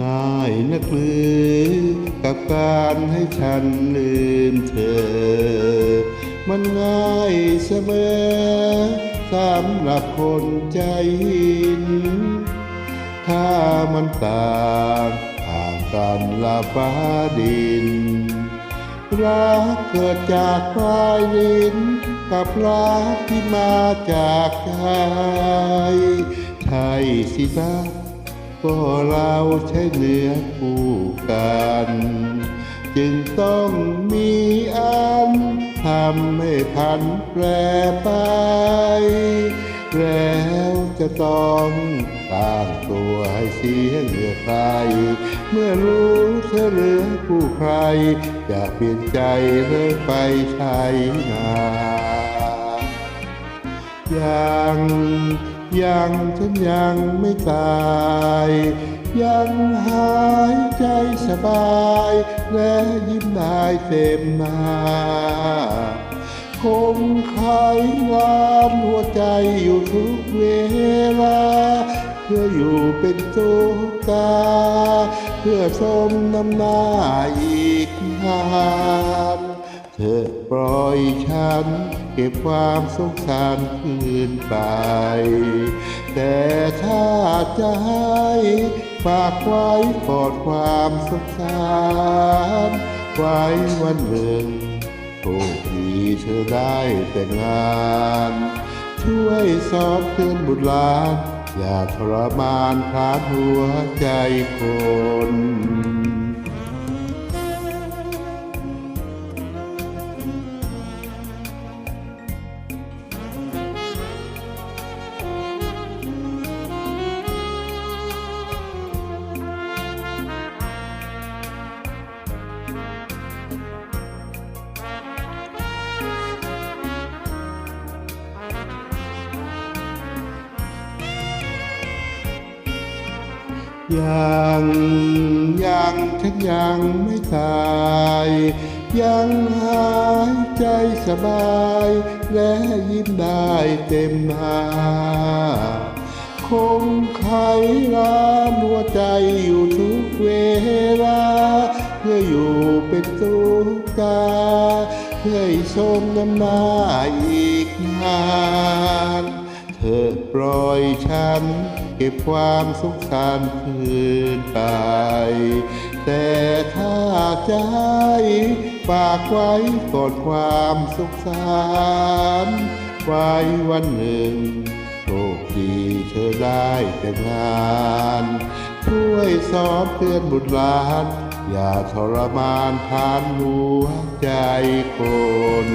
ง่ายนักหรือกับการให้ฉันลืมเธอ มันง่ายเสมอสำหรับคนใจหินถ้ามันต่างห่างกันละฟ้าดิน รักเกิดจากปลายลิ้น กับรักที่มาจากใจใช่สินะ ก็เราใช้เนื้อคู่กัน จึงต้องมีอันทำให้พันแปรไป แล้วจะต้องต่างตัวให้เสียเหลือใคร เมื่อรู้เธอเหลือผู้ใคร จะเปลี่ยนใจเลิกไปใช้งานยัง ยังฉันยังไม่ตาย ยังหายใจสบาย และยิ้มได้เต็มหน้าคงไขงานหัวใจอยู่ทุกเวลา เพื่ออยู่เป็นตัวกา เพื่อสมน้ำหน้าอีกนานเธอปล่อยฉัน เก็บความสงสารคืนไป แต่ถ้าจะให้ฝากไว้กอดความสงสารไว้วันหนึ่งโชคดีเธอได้แต่งงาน ช่วยสอบเตือนบุตรหลาน อย่าทรมานพาหัวใจคน ยังยังฉันยังไม่ตาย ยังหายใจสบาย และยิ้มได้เต็มหาคงไขร้านหัวใจอยู่ทุกเวลา เพื่ออยู่เป็นตุกตาเพื่อชมน้ำหน้าอีกนาน ปล่อยฉัน เก็บความสงสารคืนไป แต่ถ้าให้ฝากไว้ก่อนความสงสารไว้วันหนึ่งโชคดีเธอได้แต่งงาน ช่วยสอนเตือนบุตรหลาน อย่าทรมานผ่านหัวใจคน